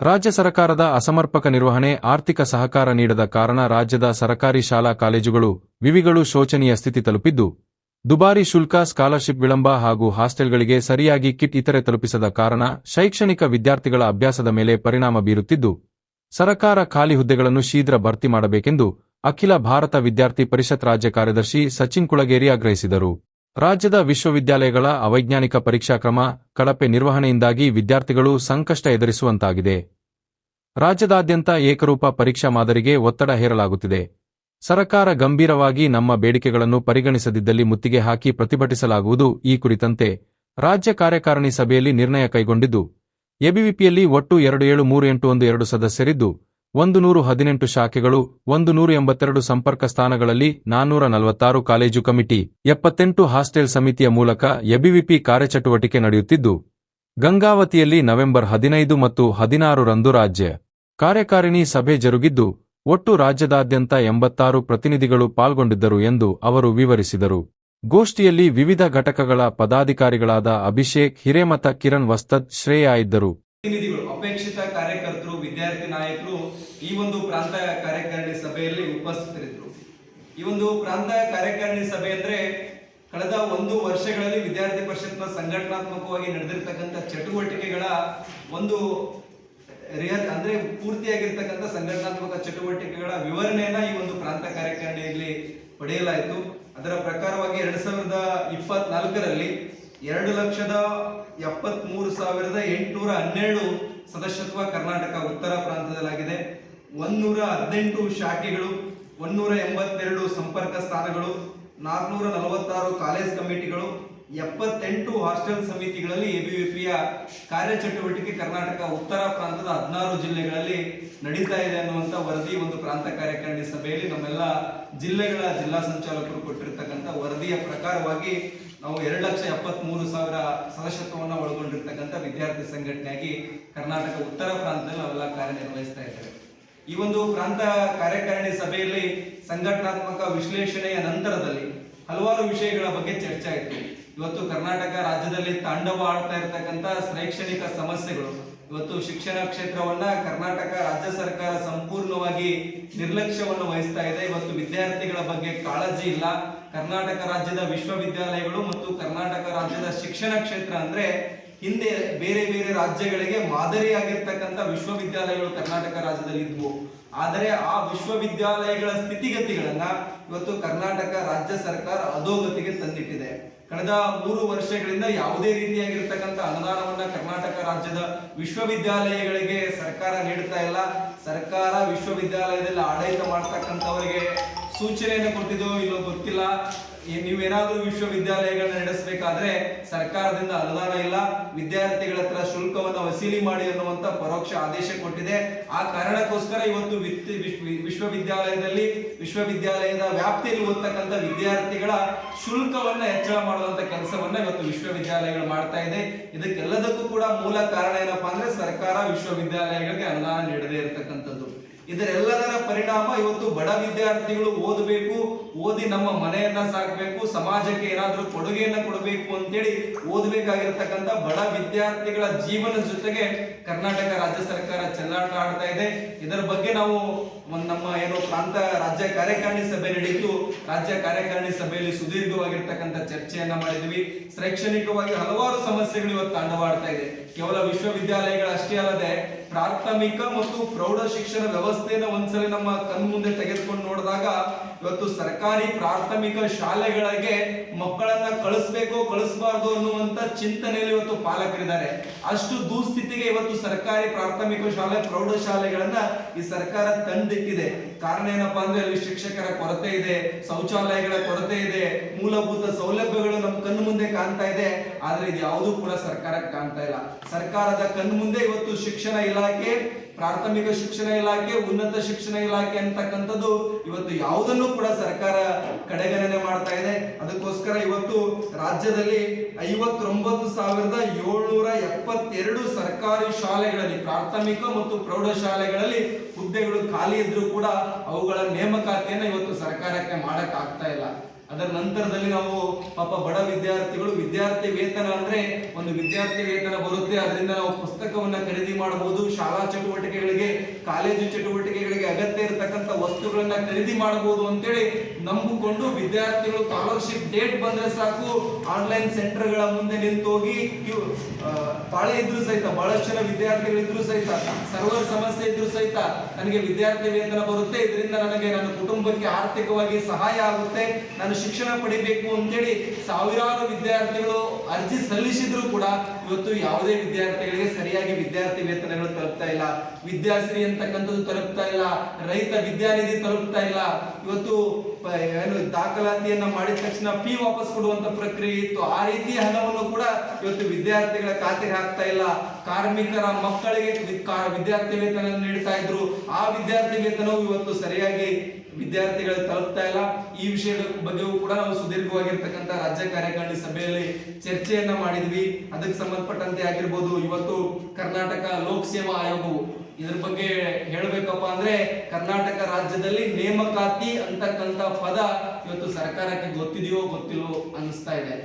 ರಾಜ್ಯ ಸರ್ಕಾರದ ಅಸಮರ್ಪಕ ನಿರ್ವಹಣೆ, ಆರ್ಥಿಕ ಸಹಕಾರ ನೀಡದ ಕಾರಣ ರಾಜ್ಯದ ಸರಕಾರಿ ಶಾಲಾ ಕಾಲೇಜುಗಳು ವಿವಿಗಳು ಶೋಚನೀಯ ಸ್ಥಿತಿ ತಲುಪಿದ್ದು, ದುಬಾರಿ ಶುಲ್ಕ, ಸ್ಕಾಲರ್ಶಿಪ್ ವಿಳಂಬ ಹಾಗೂ ಹಾಸ್ಟೆಲ್ಗಳಿಗೆ ಸರಿಯಾಗಿ ಕಿಟ್ ಇತರೆ ತಲುಪಿಸದ ಕಾರಣ ಶೈಕ್ಷಣಿಕ ವಿದ್ಯಾರ್ಥಿಗಳ ಅಭ್ಯಾಸದ ಮೇಲೆ ಪರಿಣಾಮ ಬೀರುತ್ತಿದ್ದು, ಸರಕಾರ ಖಾಲಿ ಹುದ್ದೆಗಳನ್ನು ಶೀಘ್ರ ಭರ್ತಿ ಮಾಡಬೇಕೆಂದು ಅಖಿಲ ಭಾರತ ವಿದ್ಯಾರ್ಥಿ ಪರಿಷತ್ ರಾಜ್ಯ ಕಾರ್ಯದರ್ಶಿ ಸಚಿನ್ ಕುಳಗೇರಿ ಆಗ್ರಹಿಸಿದರು. ರಾಜ್ಯದ ವಿಶ್ವವಿದ್ಯಾಲಯಗಳ ಅವೈಜ್ಞಾನಿಕ ಪರೀಕ್ಷಾ ಕ್ರಮ, ಕಳಪೆ ನಿರ್ವಹಣೆಯಿಂದಾಗಿ ವಿದ್ಯಾರ್ಥಿಗಳು ಸಂಕಷ್ಟ ಎದುರಿಸುವಂತಾಗಿದೆ. ರಾಜ್ಯದಾದ್ಯಂತ ಏಕರೂಪ ಪರೀಕ್ಷಾ ಮಾದರಿಗೆ ಒತ್ತಡ ಹೇರಲಾಗುತ್ತಿದೆ. ಸರಕಾರ ಗಂಭೀರವಾಗಿ ನಮ್ಮ ಬೇಡಿಕೆಗಳನ್ನು ಪರಿಗಣಿಸದಿದ್ದಲ್ಲಿ ಮುತ್ತಿಗೆ ಹಾಕಿ ಪ್ರತಿಭಟಿಸಲಾಗುವುದು ಈ ಕುರಿತಂತೆ ರಾಜ್ಯ ಕಾರ್ಯಕಾರಿಣಿ ಸಭೆಯಲ್ಲಿ ನಿರ್ಣಯ ಕೈಗೊಂಡಿದ್ದು, ಎಬಿವಿಪಿಯಲ್ಲಿ ಒಟ್ಟು ಎರಡು ಏಳು ಮೂರು ಎಂಟು ಒಂದು ಎರಡು ಸದಸ್ಯರಿದ್ದು ಒಂದು ನೂರು ಹದಿನೆಂಟು ಶಾಖೆಗಳು, ಒಂದು ನೂರು ಎಂಬತ್ತೆರಡು ಸಂಪರ್ಕ ಸ್ಥಾನಗಳಲ್ಲಿ ನಾನ್ನೂರ ನಲವತ್ತಾರು ಕಾಲೇಜು ಕಮಿಟಿ, ಎಪ್ಪತ್ತೆಂಟು ಹಾಸ್ಟೆಲ್ ಸಮಿತಿಯ ಮೂಲಕ ಎಬಿವಿಪಿ ಕಾರ್ಯಚಟುವಟಿಕೆ ನಡೆಯುತ್ತಿದ್ದು, ಗಂಗಾವತಿಯಲ್ಲಿ ನವೆಂಬರ್ ಹದಿನೈದು ಮತ್ತು ಹದಿನಾರರಂದು ರಾಜ್ಯ ಕಾರ್ಯಕಾರಿಣಿ ಸಭೆ ಜರುಗಿದ್ದು, ಒಟ್ಟು ರಾಜ್ಯದಾದ್ಯಂತ ಎಂಬತ್ತಾರು ಪ್ರತಿನಿಧಿಗಳು ಪಾಲ್ಗೊಂಡಿದ್ದರು ಎಂದು ಅವರು ವಿವರಿಸಿದರು. ಗೋಷ್ಠಿಯಲ್ಲಿ ವಿವಿಧ ಘಟಕಗಳ ಪದಾಧಿಕಾರಿಗಳಾದ ಅಭಿಷೇಕ್, ಹಿರೇಮಠ ಕಿರಣ್ ವಸ್ತದ್ ಶ್ರೇಯ ಇದ್ದರು. ಪ್ರತಿನಿಧಿಗಳು, ಅಪೇಕ್ಷಿತ ಕಾರ್ಯಕರ್ತರು, ವಿದ್ಯಾರ್ಥಿ ನಾಯಕರು ಈ ಒಂದು ಪ್ರಾಂತ ಕಾರ್ಯಕಾರಿಣಿ ಸಭೆಯಲ್ಲಿ ಉಪಸ್ಥಿತರಿದ್ದರು. ಈ ಒಂದು ಪ್ರಾಂತ ಕಾರ್ಯಕಾರಿಣಿ ಸಭೆ ಅಂದ್ರೆ ಕಳೆದ ಒಂದು ವರ್ಷಗಳಲ್ಲಿ ವಿದ್ಯಾರ್ಥಿ ಪರಿಷತ್ನ ಸಂಘಟನಾತ್ಮಕವಾಗಿ ನಡೆದಿರ್ತಕ್ಕಂಥ ಚಟುವಟಿಕೆಗಳ ಒಂದು ರಿಯಲ್ ಅಂದ್ರೆ ಪೂರ್ತಿಯಾಗಿರ್ತಕ್ಕಂಥ ಸಂಘಟನಾತ್ಮಕ ಚಟುವಟಿಕೆಗಳ ವಿವರಣೆಯನ್ನ ಈ ಒಂದು ಪ್ರಾಂತ ಕಾರ್ಯಕಾರಿಣಿಯಲ್ಲಿ ಪಡೆಯಲಾಯಿತು. ಅದರ ಪ್ರಕಾರವಾಗಿ ಎರಡ್ ಸಾವಿರದ ಇಪ್ಪತ್ನಾಲ್ಕರಲ್ಲಿ ಎರಡು ಲಕ್ಷದ ಎಪ್ಪತ್ಮೂರು ಸಾವಿರದ ಎಂಟುನೂರ ಹನ್ನೆರಡು ಸದಸ್ಯತ್ವ ಕರ್ನಾಟಕ ಉತ್ತರ ಪ್ರಾಂತದಲ್ಲಾಗಿದೆ ಒಂದೂರ ಹದಿನೆಂಟು ಶಾಖೆಗಳು, ಒಂದೂರ ಎಂಬತ್ತೆರಡು ಸಂಪರ್ಕ ಸ್ಥಾನಗಳು ನಾಲ್ಕುನೂರ ನಲವತ್ತಾರು ಕಾಲೇಜ್ ಕಮಿಟಿಗಳು, ಎಪ್ಪತ್ತೆಂಟು ಹಾಸ್ಟೆಲ್ ಸಮಿತಿಗಳಲ್ಲಿ ಎಬಿವಿಪಿಯ ಕಾರ್ಯಚಟುವಟಿಕೆ ಕರ್ನಾಟಕ ಉತ್ತರ ಪ್ರಾಂತದ ಹದಿನಾರು ಜಿಲ್ಲೆಗಳಲ್ಲಿ ನಡೀತಾ ಇದೆ ಅನ್ನುವಂತ ವರದಿ ಒಂದು ಪ್ರಾಂತ ಕಾರ್ಯಕಾರಿಣಿ ಸಭೆಯಲ್ಲಿ ನಮ್ಮೆಲ್ಲ ಜಿಲ್ಲೆಗಳ ಜಿಲ್ಲಾ ಸಂಚಾಲಕರು ಕೊಟ್ಟಿರ್ತಕ್ಕಂಥ ವರದಿಯ ಪ್ರಕಾರವಾಗಿ ನಾವು ಎರಡು ಲಕ್ಷ ಎಪ್ಪತ್ಮೂರು ಸಾವಿರ ಸದಸ್ಯತ್ವವನ್ನು ಒಳಗೊಂಡಿರ್ತಕ್ಕಂಥ ವಿದ್ಯಾರ್ಥಿ ಸಂಘಟನೆಯಾಗಿ ಕರ್ನಾಟಕ ಉತ್ತರ ಪ್ರಾಂತದಲ್ಲಿ ನಾವೆಲ್ಲ ಕಾರ್ಯನಿರ್ವಹಿಸ್ತಾ ಇದ್ದೇವೆ. ಈ ಒಂದು ಪ್ರಾಂತ ಕಾರ್ಯಕಾರಿಣಿ ಸಭೆಯಲ್ಲಿ ಸಂಘಟನಾತ್ಮಕ ವಿಶ್ಲೇಷಣೆಯ ನಂತರದಲ್ಲಿ ಹಲವಾರು ವಿಷಯಗಳ ಬಗ್ಗೆ ಚರ್ಚೆ ಆಯಿತು. ಇವತ್ತು ಕರ್ನಾಟಕ ರಾಜ್ಯದಲ್ಲಿ ತಾಂಡವ ಆಡ್ತಾ ಇರತಕ್ಕಂತ ಶೈಕ್ಷಣಿಕ ಸಮಸ್ಯೆಗಳು, ಇವತ್ತು ಶಿಕ್ಷಣ ಕ್ಷೇತ್ರವನ್ನ ಕರ್ನಾಟಕ ರಾಜ್ಯ ಸರ್ಕಾರ ಸಂಪೂರ್ಣವಾಗಿ ನಿರ್ಲಕ್ಷ್ಯವನ್ನು ವಹಿಸ್ತಾ ಇದೆ. ಇವತ್ತು ವಿದ್ಯಾರ್ಥಿಗಳ ಬಗ್ಗೆ ಕಾಳಜಿ ಇಲ್ಲ. ಕರ್ನಾಟಕ ರಾಜ್ಯದ ವಿಶ್ವವಿದ್ಯಾಲಯಗಳು ಮತ್ತು ಕರ್ನಾಟಕ ರಾಜ್ಯದ ಶಿಕ್ಷಣ ಕ್ಷೇತ್ರ ಅಂದ್ರೆ ಹಿಂದೆ ಬೇರೆ ಬೇರೆ ರಾಜ್ಯಗಳಿಗೆ ಮಾದರಿಯಾಗಿರ್ತಕ್ಕಂಥ ವಿಶ್ವವಿದ್ಯಾಲಯಗಳು ಕರ್ನಾಟಕ ರಾಜ್ಯದಲ್ಲಿ ಇದ್ವು. ಆದರೆ ಆ ವಿಶ್ವವಿದ್ಯಾಲಯಗಳ ಸ್ಥಿತಿಗತಿಗಳನ್ನ ಇವತ್ತು ಕರ್ನಾಟಕ ರಾಜ್ಯ ಸರ್ಕಾರ ಅಧೋಗತಿಗೆ ತಂದಿಟ್ಟಿದೆ. ಕಳೆದ ಮೂರು ವರ್ಷಗಳಿಂದ ಯಾವುದೇ ರೀತಿಯಾಗಿರ್ತಕ್ಕಂಥ ಅನುದಾನವನ್ನ ಕರ್ನಾಟಕ ರಾಜ್ಯದ ವಿಶ್ವವಿದ್ಯಾಲಯಗಳಿಗೆ ಸರ್ಕಾರ ನೀಡ್ತಾ ಇಲ್ಲ. ಸರ್ಕಾರ ವಿಶ್ವವಿದ್ಯಾಲಯದಲ್ಲಿ ಆಡಳಿತ ಮಾಡ್ತಕ್ಕಂಥವರಿಗೆ ಸೂಚನೆಯನ್ನು ಕೊಟ್ಟಿದ್ದು ಇಲ್ಲೋ ಗೊತ್ತಿಲ್ಲ. ನೀವೇನಾದ್ರೂ ವಿಶ್ವವಿದ್ಯಾಲಯಗಳನ್ನ ನಡೆಸಬೇಕಾದ್ರೆ ಸರ್ಕಾರದಿಂದ ಅನುದಾನ ಇಲ್ಲ, ವಿದ್ಯಾರ್ಥಿಗಳ ಹತ್ರ ಶುಲ್ಕವನ್ನು ವಸೂಲಿ ಮಾಡಿ ಅನ್ನುವಂತ ಪರೋಕ್ಷ ಆದೇಶ ಕೊಟ್ಟಿದೆ. ಆ ಕಾರಣಕ್ಕೋಸ್ಕರ ಇವತ್ತು ವಿತ್- ವಿಶ್ವ- ವಿಶ್ವವಿದ್ಯಾಲಯದಲ್ಲಿ, ವಿಶ್ವವಿದ್ಯಾಲಯದ ವ್ಯಾಪ್ತಿಯಲ್ಲಿ ಓದ್ತಕ್ಕಂಥ ವಿದ್ಯಾರ್ಥಿಗಳ ಶುಲ್ಕವನ್ನ ಹೆಚ್ಚಳ ಮಾಡುವಂತ ಕೆಲಸವನ್ನ ಇವತ್ತು ವಿಶ್ವವಿದ್ಯಾಲಯಗಳು ಮಾಡ್ತಾ ಇದೆ. ಇದಕ್ಕೆಲ್ಲದಕ್ಕೂ ಕೂಡ ಮೂಲ ಕಾರಣ ಏನಪ್ಪಾ ಅಂದ್ರೆ ಸರ್ಕಾರ ವಿಶ್ವವಿದ್ಯಾಲಯಗಳಿಗೆ ಅನುದಾನ ನೀಡದೇ ಇರತಕ್ಕಂಥದ್ದು. ಇದರೆಲ್ಲದರ ಪರಿಣಾಮ ಇವತ್ತು ಬಡ ವಿದ್ಯಾರ್ಥಿಗಳು ಓದಬೇಕು, ಓದಿ ನಮ್ಮ ಮನೆಯನ್ನ ಸಾಕಬೇಕು, ಸಮಾಜಕ್ಕೆ ಏನಾದರೂ ಕೊಡುಗೆಯನ್ನ ಕೊಡಬೇಕು ಅಂತೇಳಿ ಓದಬೇಕಾಗಿರ್ತಕ್ಕಂಥ ಬಡ ವಿದ್ಯಾರ್ಥಿಗಳ ಜೀವನ ಜೊತೆಗೆ ಕರ್ನಾಟಕ ರಾಜ್ಯ ಸರ್ಕಾರ ಚೆಲ್ಲಾಟ ಆಡ್ತಾ ಇದೆ. ಇದರ ಬಗ್ಗೆ ನಾವು ಒಂದ್ ನಮ್ಮ ಏನು ಪ್ರಾಂತ ರಾಜ್ಯ ಕಾರ್ಯಕಾರಿಣಿ ಸಭೆ ನಡೆಯಿತು. ರಾಜ್ಯ ಕಾರ್ಯಕಾರಿಣಿ ಸಭೆಯಲ್ಲಿ ಸುದೀರ್ಘವಾಗಿರ್ತಕ್ಕಂಥ ಚರ್ಚೆಯನ್ನ ಮಾಡಿದ್ವಿ. ಶೈಕ್ಷಣಿಕವಾಗಿ ಹಲವಾರು ಸಮಸ್ಯೆಗಳು ಇವತ್ತು ತಾಂಡವಾಡ್ತಾ ಇದೆ. ಕೇವಲ ವಿಶ್ವವಿದ್ಯಾಲಯಗಳಷ್ಟೇ ಅಲ್ಲದೆ, ಪ್ರಾಥಮಿಕ ಮತ್ತು ಪ್ರೌಢ ಶಿಕ್ಷಣ ವ್ಯವಸ್ಥೆಯನ್ನ ಒಂದ್ಸಲಿ ನಮ್ಮ ಕಣ್ಮುಂದೆ ತೆಗೆದುಕೊಂಡು ನೋಡಿದಾಗ, ಇವತ್ತು ಸರ್ಕಾರಿ ಪ್ರಾಥಮಿಕ ಶಾಲೆಗಳಿಗೆ ಮಕ್ಕಳನ್ನ ಕಳಿಸ್ಬೇಕು ಕಳಿಸಬಾರ್ದು ಅನ್ನುವಂತ ಚಿಂತನೆಯಲ್ಲಿ ಇವತ್ತು ಪಾಲಕರಿದ್ದಾರೆ. ಅಷ್ಟು ದುಸ್ಥಿತಿಗೆ ಇವತ್ತು ಸರ್ಕಾರಿ ಪ್ರಾಥಮಿಕ ಶಾಲೆ, ಪ್ರೌಢ ಶಾಲೆಗಳನ್ನ ಈ ಸರ್ಕಾರ ತಂದಿಟ್ಟಿದೆ ಕಾರಣ ಏನಪ್ಪಾ ಅಂದ್ರೆ ಅಲ್ಲಿ ಶಿಕ್ಷಕರ ಕೊರತೆ ಇದೆ, ಶೌಚಾಲಯಗಳ ಕೊರತೆ ಇದೆ, ಮೂಲಭೂತ ಸೌಲಭ್ಯಗಳು ನಮ್ಮ ಕಣ್ಣು ಮುಂದೆ ಕಾಣ್ತಾ ಇದೆ. ಆದ್ರೆ ಇದು ಯಾವುದೂ ಕೂಡ ಸರ್ಕಾರಕ್ಕೆ ಕಾಣ್ತಾ ಇಲ್ಲ. ಸರ್ಕಾರದ ಕಣ್ಣು ಮುಂದೆ ಇವತ್ತು ಶಿಕ್ಷಣ ಇಲಾಖೆ ಪ್ರಾಥಮಿಕ ಶಿಕ್ಷಣ ಇಲಾಖೆ, ಉನ್ನತ ಶಿಕ್ಷಣ ಇಲಾಖೆ ಅಂತಕ್ಕಂಥದ್ದು ಇವತ್ತು ಯಾವುದನ್ನು ಕೂಡ ಸರ್ಕಾರ ಕಡೆಗಣನೆ ಮಾಡ್ತಾ ಇದೆ. ಅದಕ್ಕೋಸ್ಕರ ಇವತ್ತು ರಾಜ್ಯದಲ್ಲಿ ಐವತ್ತೊಂಬತ್ತು ಸಾವಿರದ ಏಳ್ನೂರ ಎಪ್ಪತ್ತೆರಡು ಸರ್ಕಾರಿ ಶಾಲೆಗಳಲ್ಲಿ, ಪ್ರಾಥಮಿಕ ಮತ್ತು ಪ್ರೌಢಶಾಲೆಗಳಲ್ಲಿ ಹುದ್ದೆಗಳು ಖಾಲಿ ಇದ್ರೂ ಕೂಡ ಅವುಗಳ ನೇಮಕಾತಿಯನ್ನು ಇವತ್ತು ಸರ್ಕಾರಕ್ಕೆ ಮಾಡಕ್ಕಾಗ್ತಾ ಇಲ್ಲ. ಅದರ ನಂತರದಲ್ಲಿ ನಾವು ಪಾಪ ಬಡ ವಿದ್ಯಾರ್ಥಿಗಳು ವಿದ್ಯಾರ್ಥಿ ವೇತನ ಅಂದ್ರೆ ಒಂದು ವಿದ್ಯಾರ್ಥಿ ವೇತನ ಬರುತ್ತೆ. ಅದರಿಂದ ನಾವು ಪುಸ್ತಕವನ್ನ ಖರೀದಿ ಮಾಡಬಹುದು. ಶಾಲಾ ಚಟುವಟಿಕೆಗಳಿಗೆ, ಕಾಲೇಜು ಚಟುವಟಿಕೆಗಳಿಗೆ ಅಗತ್ಯ ಇರತಕ್ಕಂತ ವಸ್ತುಗಳನ್ನ ಖರೀದಿ ಮಾಡಬಹುದು ಅಂತೇಳಿ ನಂಬಿಕೊಂಡು ವಿದ್ಯಾರ್ಥಿಗಳು ಸ್ಕಾಲರ್ಶಿಪ್ ಡೇಟ್ ಬಂದ್ರೆ ಸಾಕು. ಆನ್ಲೈನ್ ಸೆಂಟರ್ಗಳ ಮುಂದೆ ನಿಂತು ಹೋಗಿ ಪಾಳೆ ಇದ್ರು ಸಹಿತ, ಬಹಳಷ್ಟು ಜನ ವಿದ್ಯಾರ್ಥಿಗಳು ಇದ್ರು ಸಹಿತ, ಸರ್ವರ್ ಸಮಸ್ಯೆ ಇದ್ರು ಸಹಿತ ನನಗೆ ವಿದ್ಯಾರ್ಥಿ ವೇತನ ಬರುತ್ತೆ. ಇದರಿಂದ ನನಗೆ ನನ್ನ ಕುಟುಂಬಕ್ಕೆ ಆರ್ಥಿಕವಾಗಿ ಸಹಾಯ ಆಗುತ್ತೆ. ನಾನು ಶಿಕ್ಷಣ ಪಡಿಬೇಕು ಅಂತೇಳಿ ಸಾವಿರಾರು ವಿದ್ಯಾರ್ಥಿಗಳು ಅರ್ಜಿ ಸಲ್ಲಿಸಿದ್ರು ಕೂಡ ಇವತ್ತು ಯಾವುದೇ ವಿದ್ಯಾರ್ಥಿಗಳಿಗೆ ಸರಿಯಾಗಿ ವಿದ್ಯಾರ್ಥಿ ವೇತನಗಳು ತಲುಪ್ತಾ ಇಲ್ಲ. ವಿದ್ಯಾಶ್ರೀ ಅಂತಕ್ಕಂಥದ್ದು ತಲುಪ್ತಾ ಇಲ್ಲ. ರೈತ ವಿದ್ಯಾನಿಧಿ ತಲುಪ್ತಾ ಇಲ್ಲ. ಇವತ್ತು ಏನು ದಾಖಲಾತಿಯನ್ನ ಮಾಡಿದ ತಕ್ಷಣ ಪಿ ವಾಪಸ್ ಕೊಡುವಂತ ಪ್ರಕ್ರಿಯೆ ಇತ್ತು. ಆ ರೀತಿ ಹಣವನ್ನು ಕೂಡ ಇವತ್ತು ವಿದ್ಯಾರ್ಥಿಗಳ ಖಾತೆಗೆ ಹಾಕ್ತಾ ಇಲ್ಲ. ಕಾರ್ಮಿಕರ ಮಕ್ಕಳಿಗೆ ವಿದ್ಯಾರ್ಥಿ ವೇತನ ನೀಡ್ತಾ ಇದ್ರು. ಆ ವಿದ್ಯಾರ್ಥಿ ವೇತನವು ಇವತ್ತು ಸರಿಯಾಗಿ ವಿದ್ಯಾರ್ಥಿಗಳಿಗೆ ತಲುಪ್ತಾ ಇಲ್ಲ. ಈ ವಿಷಯದ ಬಗ್ಗೆಯೂ ಕೂಡ ನಾವು ಸುದೀರ್ಘವಾಗಿರ್ತಕ್ಕಂಥ ರಾಜ್ಯ ಕಾರ್ಯಕಾರಿಣಿ ಸಭೆಯಲ್ಲಿ ಚರ್ಚೆಯನ್ನ ಮಾಡಿದ್ವಿ. ಅದಕ್ಕೆ ಸಂಬಂಧಪಟ್ಟಂತೆ ಆಗಿರ್ಬೋದು ಇವತ್ತು ಕರ್ನಾಟಕ ಲೋಕ್ ಸೇವಾ ಆಯೋಗವು. ಇದ್ರ ಬಗ್ಗೆ ಹೇಳಬೇಕಪ್ಪ ಅಂದ್ರೆ ಕರ್ನಾಟಕ ರಾಜ್ಯದಲ್ಲಿ ನೇಮಕಾತಿ ಅಂತಕ್ಕಂಥ ಪದ ಇವತ್ತು ಸರ್ಕಾರಕ್ಕೆ ಗೊತ್ತಿದೆಯೋ ಗೊತ್ತಿಲ್ಲೋ ಅನಿಸ್ತಾ ಇದೆ.